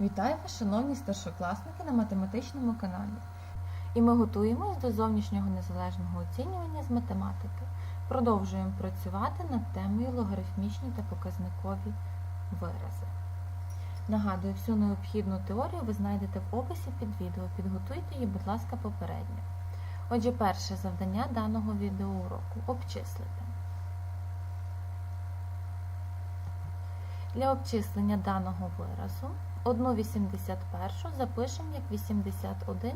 Вітаю вас, шановні старшокласники на математичному каналі. І ми готуємось до зовнішнього незалежного оцінювання з математики. Продовжуємо працювати над темою логарифмічні та показникові вирази. Нагадую, всю необхідну теорію ви знайдете в описі під відео. Підготуйте її, будь ласка, попередньо. Отже, перше завдання даного відеоуроку обчислити. Для обчислення даного виразу 1,81 запишемо як 81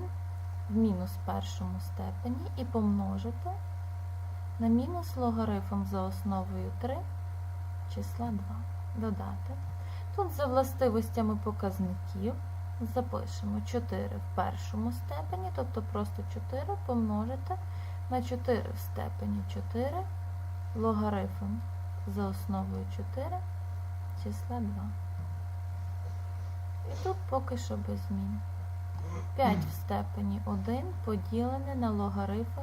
в мінус першому степені і помножити на мінус логарифм за основою 3 числа 2. Додати. Тут за властивостями показників запишемо 4 в першому степені, тобто просто 4 помножити на 4 в степені 4 логарифм за основою 4 числа 2. І тут поки що без змін. 5 в степені 1 поділене на логарифм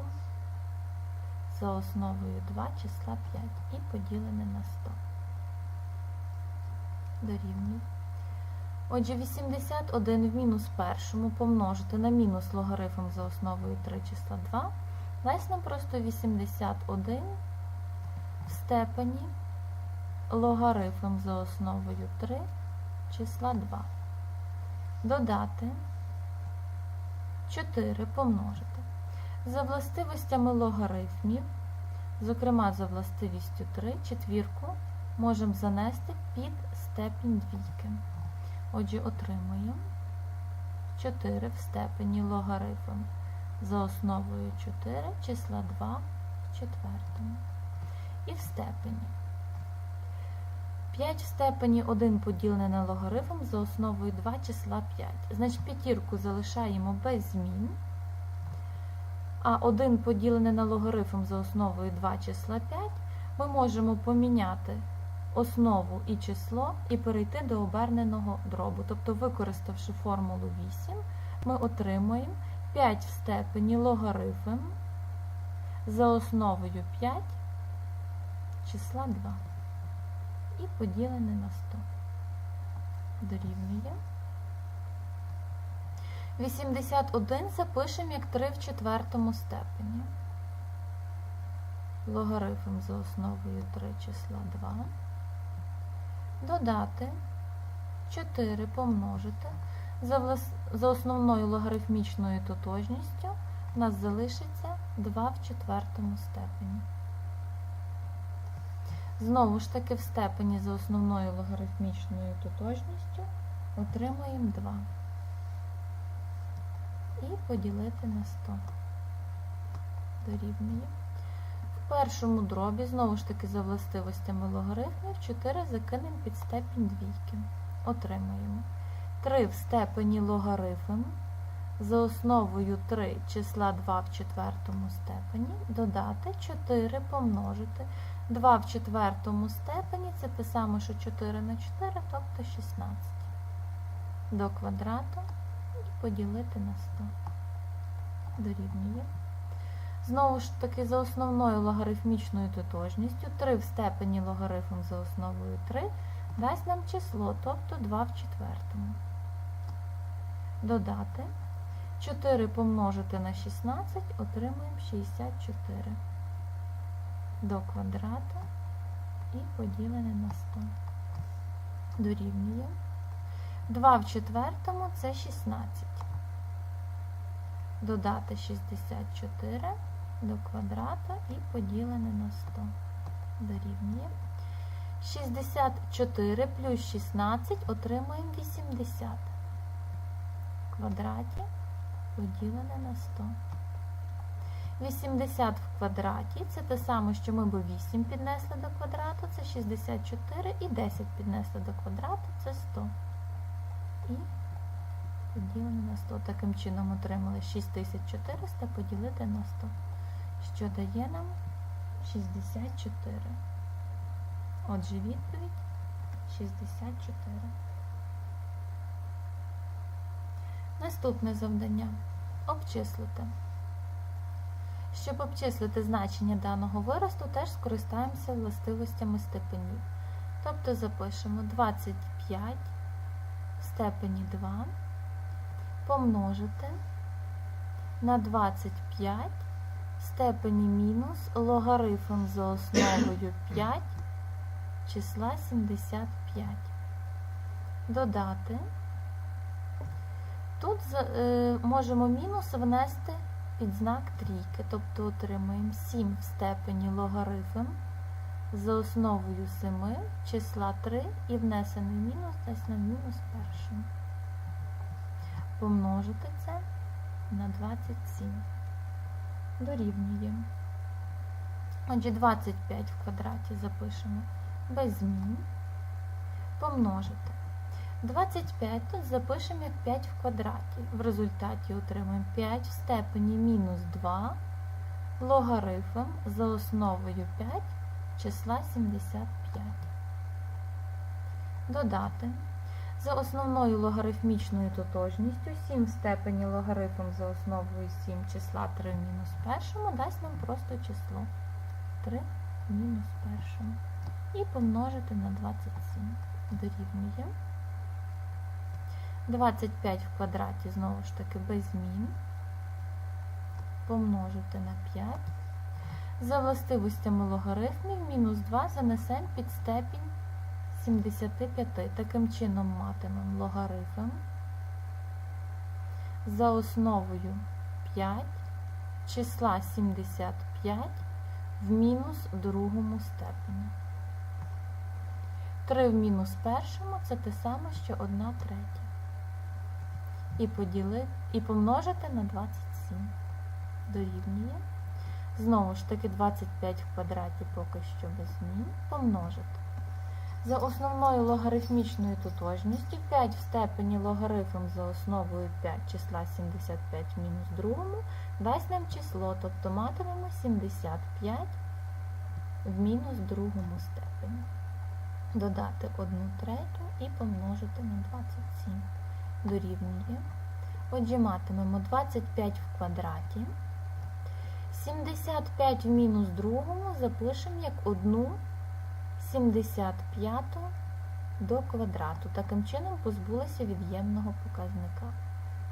за основою 2 числа 5 і поділене на 100. Дорівнює. Отже, 81 в мінус першому помножити на мінус логарифм за основою 3 числа 2 дасть нам просто 81 в степені логарифм за основою 3 числа 2. Додати 4 помножити. За властивостями логарифмів, зокрема за властивістю 3, четвірку можемо занести під степінь двійки. Отже, отримуємо 4 в степені логарифм за основою 4 числа 2 в четвертому. І в степені 5 в степені 1 поділене на логарифм за основою 2 числа 5. Значить, п'ятірку залишаємо без змін. А 1 поділене на логарифм за основою 2 числа 5 ми можемо поміняти основу і число і перейти до оберненого дробу. Тобто, використавши формулу 8, ми отримуємо 5 в степені логарифм за основою 5 числа 2 і поділене на 100. Дорівнює. 81 запишемо як 3 в четвертому степені. Логарифм за основою 3 числа 2. Додати 4 помножити. За, влас... за основною логарифмічною тотожністю у нас залишиться 2 в четвертому степені. Знову ж таки, в степені за основною логарифмічною тотожністю отримаємо 2. І поділити на 100. Дорівнює. В першому дробі, знову ж таки, за властивостями логарифмів, 4 закинемо під степінь двійки. Отримаємо 3 в степені логарифм за основою 3 числа 2 в четвертому степені, додати 4 помножити 2 в четвертому степені це те саме, що 4 на 4, тобто 16 до квадрату і поділити на 100. Дорівнює. Знову ж таки, за основною логарифмічною тотожністю 3 в степені логарифм за основою 3 дасть нам число, тобто 2 в четвертому. Додати 4 помножити на 16, отримуємо 64 до квадрату і поділене на 100. Дорівнює. 2 в четвертому це 16. Додати 64 до квадрата і поділене на 100. Дорівнює. 64 плюс 16 отримуємо 80. В квадраті поділене на 100. 80 в квадраті це те саме, що ми би 8 піднесли до квадрату, це 64 і 10 піднесли до квадрату, це 100. І поділено на 100. Таким чином отримали 6400 поділити на 100, що дає нам 64. Отже, відповідь 64. Наступне завдання. Обчислити. Щоб обчислити значення даного виросту, теж скористаємося властивостями степенів. Тобто запишемо 25 в степені 2 помножити на 25 в степені мінус логарифм за основою 5 числа 75. Додати. Тут е, можемо мінус внести під знак трійки, тобто отримаємо 7 в степені логарифм за основою 7 числа 3 і внесений мінус дасть нам мінус першим. Помножити це на 27. Дорівнює. Отже, 25 в квадраті запишемо без змін. Помножити. 25 тут запишемо як 5 в квадраті. В результаті отримаємо 5 в степені мінус 2 логарифм за основою 5 числа 75. Додати. За основною логарифмічною тотожністю 7 в степені логарифм за основою 7 числа 3 в мінус першому дасть нам просто число 3 в мінус першому. І помножити на 27. Дорівнює. 25 в квадраті знову ж таки без змін. Помножити на 5. За властивостями логарифмів мінус 2 занесемо під степінь 75. Таким чином матимемо логарифм за основою 5 числа 75 в мінус другому степені. 3 в мінус першому це те саме, що 1 третя. І, поділи, і помножити на 27. Дорівнює. Знову ж таки 25 в квадраті поки що без змін. Помножити. За основною логарифмічною тотожністю 5 в степені логарифм за основою 5 числа 75 в мінус другому дасть нам число, тобто матимемо 75 в мінус другому степені. Додати 1 третю і помножити на 27. Дорівнює. Отже, матимемо 25 в квадраті. 75 в мінус другому запишемо як 1 75 до квадрату. Таким чином позбулися від'ємного показника.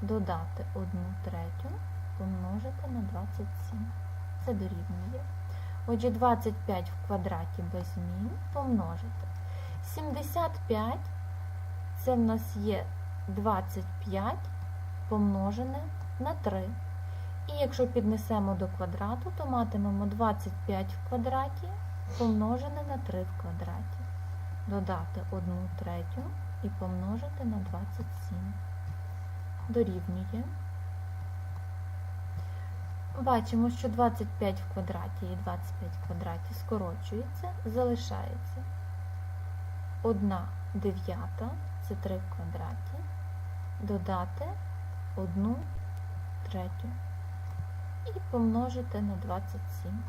Додати 1 третю, помножити на 27. Це дорівнює. Отже, 25 в квадраті без змін помножити. 75 це в нас є 25 помножене на 3. І якщо піднесемо до квадрату, то матимемо 25 в квадраті помножене на 3 в квадраті. Додати 1 третю і помножити на 27. Дорівнює. Бачимо, що 25 в квадраті і 25 в квадраті скорочується, залишається 1 дев'ята, це 3 в квадраті, додати 1 третю і помножити на 27.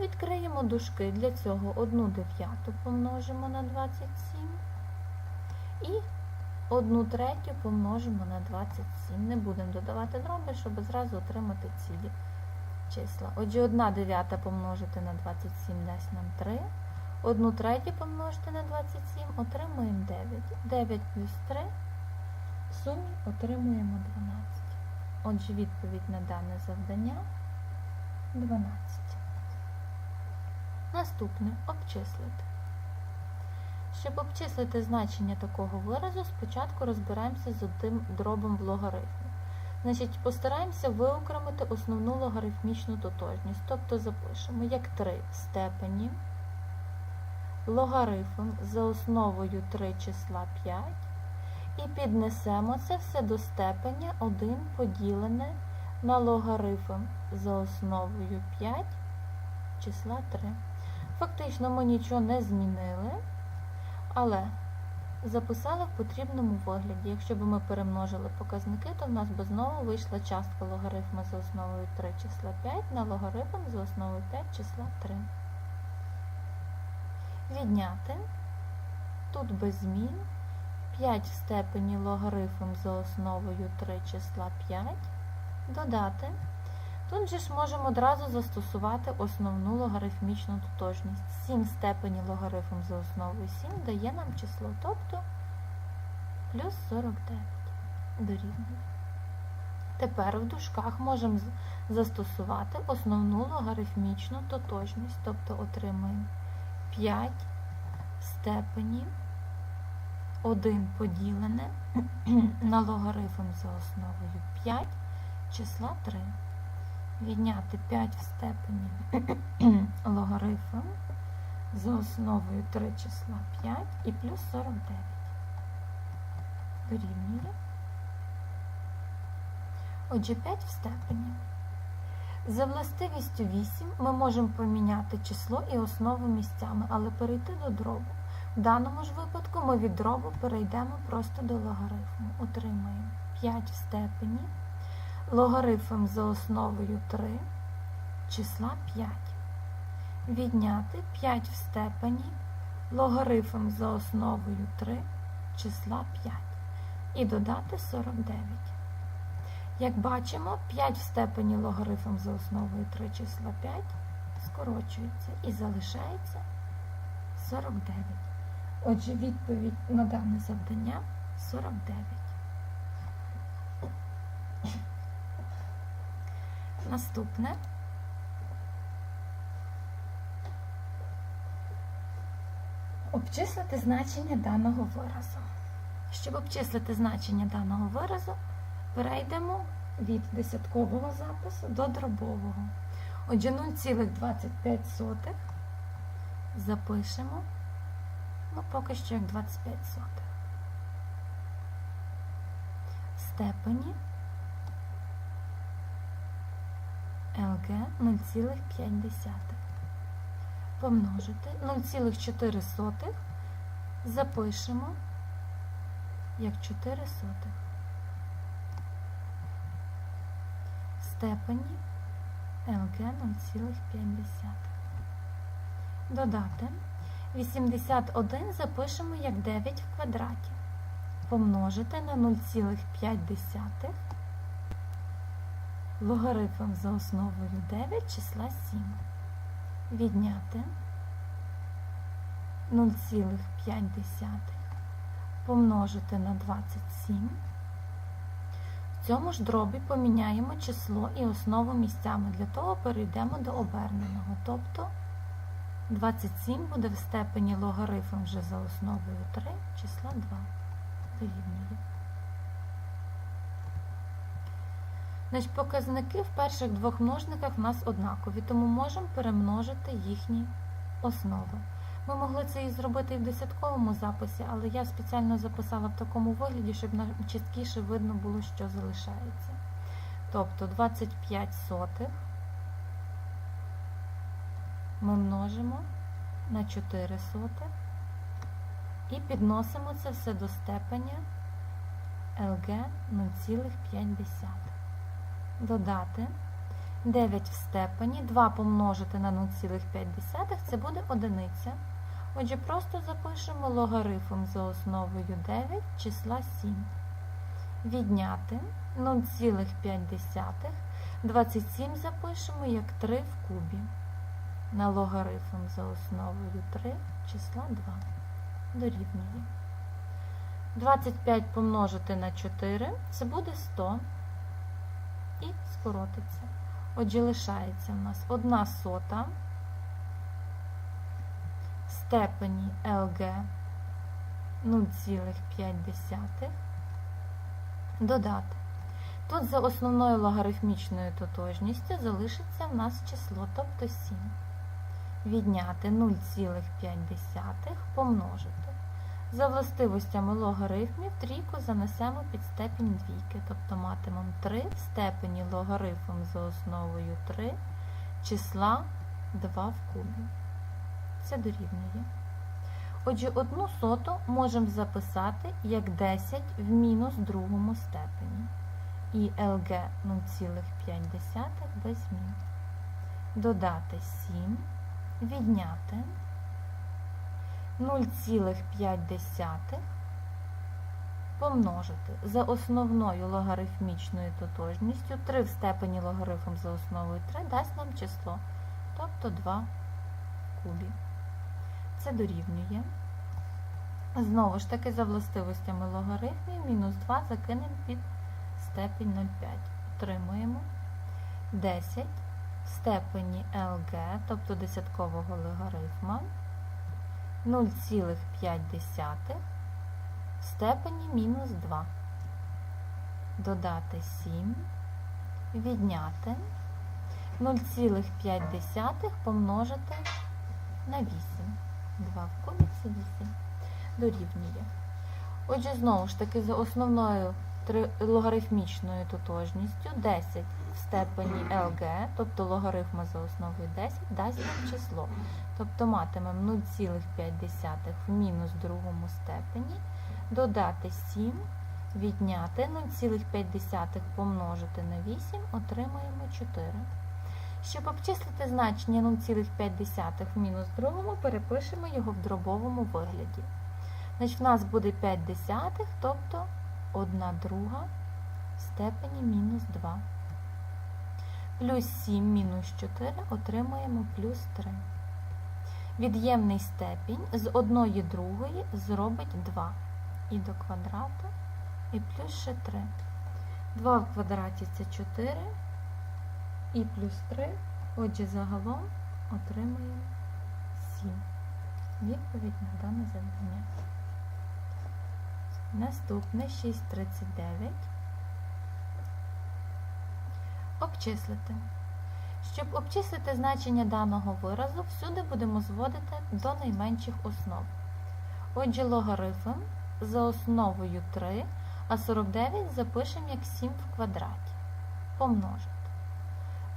Відкриємо дужки. Для цього 1 дев'яту помножимо на 27 і 1 третю помножимо на 27. Не будемо додавати дроби, щоб зразу отримати цілі числа. Отже, 1 дев'ята помножити на 27 дасть нам 3. 1 третю помножити на 27 отримуємо 9. 9 плюс 3 в сумі отримуємо 12. Отже, відповідь на дане завдання 12. Наступне обчислити. Щоб обчислити значення такого виразу, спочатку розбираємося з одним дробом в логарифмі. Значить, постараємося виокремити основну логарифмічну тотожність, тобто запишемо як 3 в степені логарифм за основою 3 числа 5 і піднесемо це все до степеня 1 поділене на логарифм за основою 5 числа 3. Фактично ми нічого не змінили, але записали в потрібному вигляді. Якщо б ми перемножили показники, то в нас би знову вийшла частка логарифму за основою 3 числа 5 на логарифм за основою 5 числа 3. Відняти. Тут без змін. 5 в степені логарифм за основою 3 числа 5. Додати. Тут же ж можемо одразу застосувати основну логарифмічну тотожність. 7 в степені логарифм за основою 7 дає нам число, тобто плюс 49 дорівнює. Тепер в дужках можемо застосувати основну логарифмічну тотожність, тобто отримаємо 5 в степені 1 поділене на логарифм за основою 5 числа 3. Відняти 5 в степені логарифм за основою 3 числа 5 і плюс 49. Дорівнює. Отже, 5 в степені. За властивістю 8 ми можемо поміняти число і основу місцями, але перейти до дробу. В даному ж випадку ми від дробу перейдемо просто до логарифму. Отримаємо 5 в степені, логарифм за основою 3 числа 5. Відняти 5 в степені, логарифм за основою 3 числа 5. І додати 49. Як бачимо, 5 в степені логарифм за основою 3 числа 5 скорочується і залишається 49. Отже, відповідь на дане завдання 49. Наступне. Обчислити значення даного виразу. Щоб обчислити значення даного виразу, перейдемо від десяткового запису до дробового. Отже, 0,25 запишемо, ну, поки що як 25 сотих. Степені ЛГ 0,5. Помножити 0,4 запишемо як 4 сотих. Степені ЛГ 0,5. Додати 81 запишемо як 9 в квадраті. Помножити на 0,5 логарифм за основою 9 числа 7. Відняти 0,5 помножити на 27. В цьому ж дробі поміняємо число і основу місцями. Для того перейдемо до оберненого. Тобто 27 буде в степені логарифм вже за основою 3 числа 2 дорівнює. Значить, показники в перших двох множниках в нас однакові, тому можемо перемножити їхні основи. Ми могли це і зробити і в десятковому записі, але я спеціально записала в такому вигляді, щоб чіткіше видно було, що залишається. Тобто 25 сотих ми множимо на 4 сотих і підносимо це все до степеня ЛГ 0,5. Додати 9 в степені, 2 помножити на 0,5 це буде одиниця. Отже, просто запишемо логарифм за основою 9 числа 7. Відняти 0,5. 27 запишемо як 3 в кубі. На логарифм за основою 3 числа 2. Дорівнює. 25 помножити на 4 це буде 100 і скоротиться. Отже, лишається в нас 1 сота в степені ЛГ 0,5 додати. Тут за основною логарифмічною тотожністю залишиться в нас число, тобто 7. Відняти 0,5 помножити. За властивостями логарифмів трійку занесемо під степінь двійки, тобто матимемо 3 в степені логарифм за основою 3 числа 2 в кубі. Це дорівнює. Отже, одну соту можемо записати як 10 в мінус другому степені. І ЛГ 0,5 без змін. Додати 7, відняти 0,5 помножити за основною логарифмічною тотожністю 3 в степені логарифм за основою 3 дасть нам число, тобто 2 в кубі. Це дорівнює Знову ж таки, за властивостями логарифмів, мінус 2 закинемо під степінь 0,5. Отримуємо 10 в степені LG, тобто десяткового логарифма, 0,5 в степені мінус 2. Додати 7, відняти 0,5 помножити на 8. 2 в кубі це 8 дорівнює. Отже, знову ж таки, за основною логарифмічною тотожністю 10 в степені LG, тобто логарифма за основою 10, дасть число. Тобто матимемо 0,5 в мінус другому степені, додати 7, відняти 0,5 помножити на 8, отримаємо 4. Щоб обчислити значення 0,5 в мінус другому, перепишемо його в дробовому вигляді. Значить, в нас буде 5 десятих, тобто 1 друга в степені мінус 2. Плюс 7 мінус 4 отримаємо плюс 3. Від'ємний степінь з 1 другої зробить 2. І до квадрату, і плюс ще 3. 2 в квадраті це 4, і плюс 3. Отже, загалом отримаємо 7. Відповідь на дане завдання. Наступне 6,39. Обчислити. Щоб обчислити значення даного виразу, всюди будемо зводити до найменших основ. Отже, логарифм за основою 3, а 49 запишемо як 7 в квадраті. Помножити.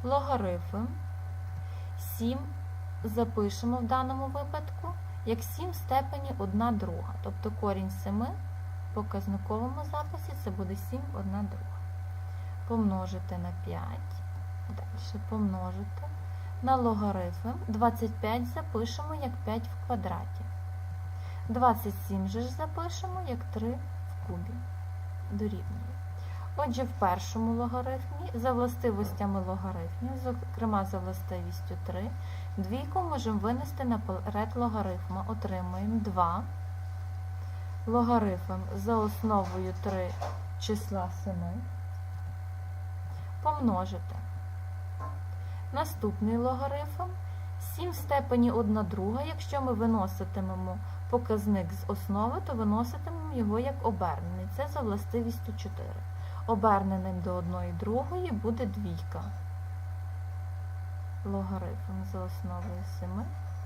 Логарифм 7 запишемо в даному випадку як 7 в степені 1 друга. Тобто корінь 7 в показниковому записі це буде 7 1 друга. Помножити на 5, далі помножити на логарифм 25 запишемо як 5 в квадраті. 27 же ж запишемо як 3 в кубі. Дорівнює. Отже, в першому логарифмі за властивостями логарифмів, зокрема за властивістю 3, двійку можемо винести наперед логарифма. Отримуємо 2 логарифм за основою 3 числа 7 помножити. Наступний логарифм 7 в степені 1 друга. Якщо ми виноситимемо показник з основи, то виноситимемо його як обернений. Це за властивістю 4. Оберненим до 1 другої буде двійка. Логарифм за основою 7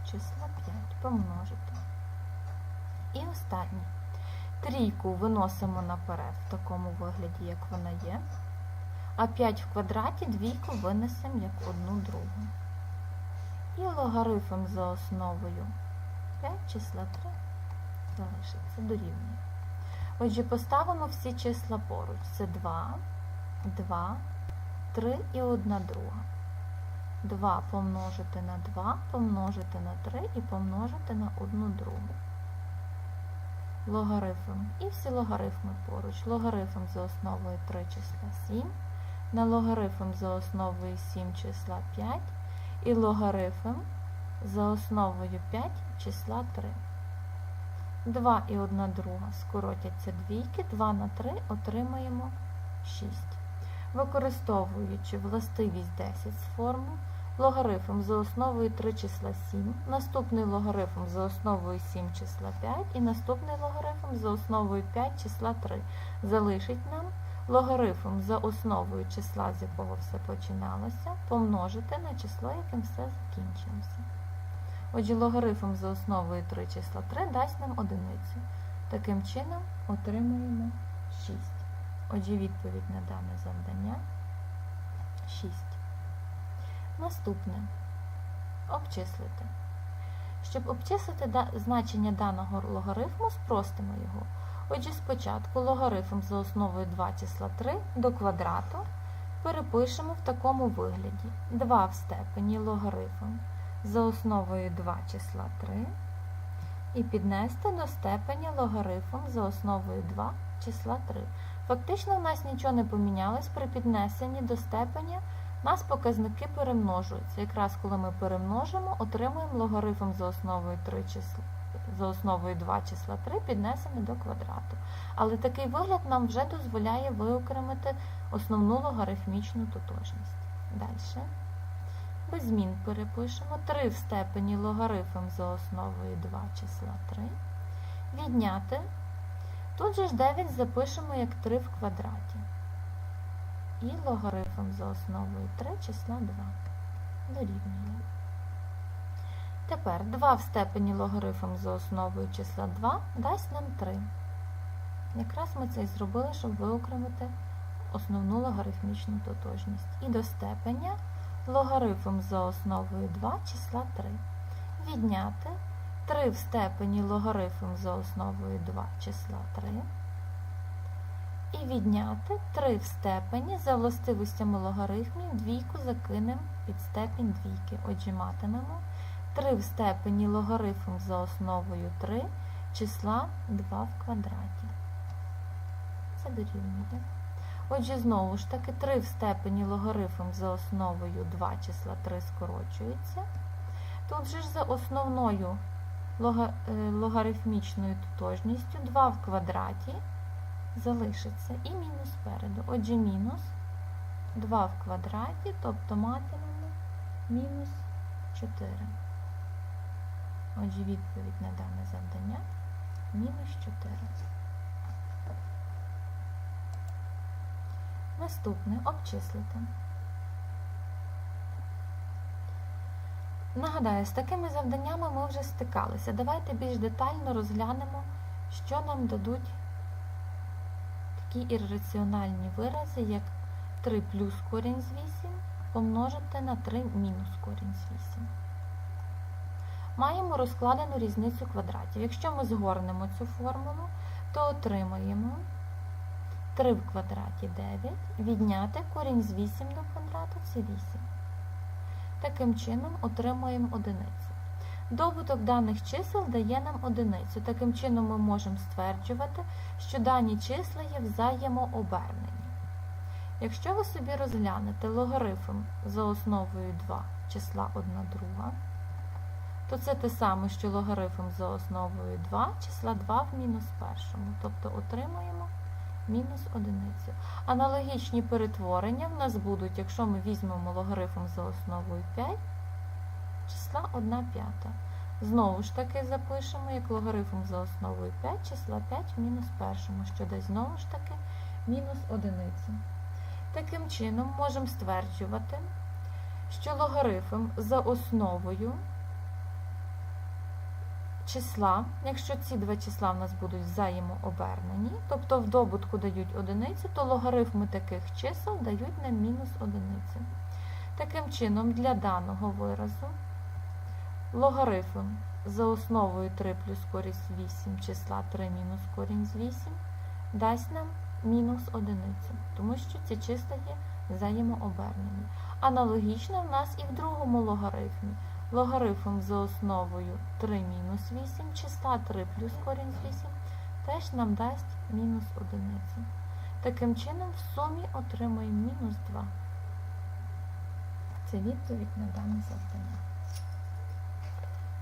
числа 5 помножити. І останній. Трійку виносимо наперед в такому вигляді, як вона є. А 5 в квадраті двійку винесемо як одну другу. І логарифм за основою 5 числа 3 залишиться дорівнює. Отже, поставимо всі числа поруч. Це 2, 2, 3 і 1 друга. 2 помножити на 2, помножити на 3 і помножити на 1 другу. Логарифм. І всі логарифми поруч. Логарифм за основою 3 числа 7, на логарифм за основою 7 числа 5 і логарифм за основою 5 числа 3. 2 і 1 друга скоротяться двійки, 2 на 3 отримаємо 6. Використовуючи властивість 10 з форми, логарифм за основою 3 числа 7, наступний логарифм за основою 7 числа 5 і наступний логарифм за основою 5 числа 3 залишить нам логарифм за основою числа, з якого все починалося, помножити на число, яким все закінчилося. Отже, логарифм за основою 3 числа 3 дасть нам одиницю. Таким чином отримуємо 6. Отже, відповідь на дане завдання 6. Наступне. Обчислити. Щоб обчислити значення даного логарифму, спростимо його. Отже, спочатку логарифм за основою 2 числа 3 до квадрату перепишемо в такому вигляді. 2 в степені логарифм за основою 2 числа 3 і піднести до степеня логарифм за основою 2 числа 3. Фактично, в нас нічого не помінялось при піднесенні до степеня. У нас показники перемножуються. Якраз коли ми перемножимо, отримуємо логарифм за основою 3 числа за основою 2 числа 3 піднесене до квадрату. Але такий вигляд нам вже дозволяє виокремити основну логарифмічну тотожність. Далі. Без змін перепишемо 3 в степені логарифм за основою 2 числа 3. Відняти. Тут же ж 9 запишемо як 3 в квадраті. І логарифм за основою 3 числа 2 дорівнює. Тепер 2 в степені логарифм за основою числа 2 дасть нам 3. Якраз ми це і зробили, щоб виокремити основну логарифмічну тотожність. І до степеня логарифм за основою 2 числа 3. Відняти 3 в степені логарифм за основою 2 числа 3. І відняти 3 в степені за властивостями логарифмів двійку закинемо під степінь двійки. Отже, матимемо 3 в степені логарифм за основою 3 числа 2 в квадраті. Це дорівнює. Отже, знову ж таки, 3 в степені логарифм за основою 2 числа 3 скорочується. Тут же ж за основною е, логарифмічною тотожністю 2 в квадраті залишиться і мінус спереду. Отже, мінус 2 в квадраті, тобто матимемо мінус 4. Отже, відповідь на дане завдання мінус 4. Наступне обчислити. Нагадаю, з такими завданнями ми вже стикалися. Давайте більш детально розглянемо, що нам дадуть такі ірраціональні вирази, як 3 плюс корінь з 8 помножити на 3 мінус корінь з 8. Маємо розкладену різницю квадратів. Якщо ми згорнемо цю формулу, то отримаємо 3 в квадраті 9, відняти корінь з 8 до квадрату це 8. Таким чином отримуємо одиницю. Добуток даних чисел дає нам одиницю. Таким чином ми можемо стверджувати, що дані числа є взаємообернені. Якщо ви собі розглянете логарифм за основою 2 числа 1 друга, то це те саме, що логарифм за основою 2 числа 2 в мінус першому. Тобто отримуємо мінус одиницю. Аналогічні перетворення в нас будуть, якщо ми візьмемо логарифм за основою 5, числа 1 п'ята. Знову ж таки запишемо як логарифм за основою 5, числа 5 в мінус першому, що дасть знову ж таки мінус одиницю. Таким чином можемо стверджувати, що логарифм за основою числа, якщо ці два числа в нас будуть взаємообернені, тобто в добутку дають одиницю, то логарифми таких чисел дають нам мінус одиницю. Таким чином, для даного виразу логарифм за основою 3 плюс корінь з 8 числа 3 мінус корінь з 8 дасть нам мінус одиницю, тому що ці числа є взаємообернені. Аналогічно в нас і в другому логарифмі. Логарифм за основою 3 мінус 8 числа 3 плюс корінь з 8 теж нам дасть мінус одиницю. Таким чином, в сумі отримаємо мінус 2. Це відповідь на дане завдання.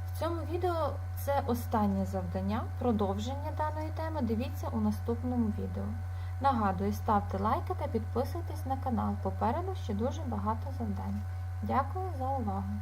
В цьому відео це останнє завдання, продовження даної теми. Дивіться у наступному відео. Нагадую, ставте лайки та підписуйтесь на канал. Попереду ще дуже багато завдань. Дякую за увагу!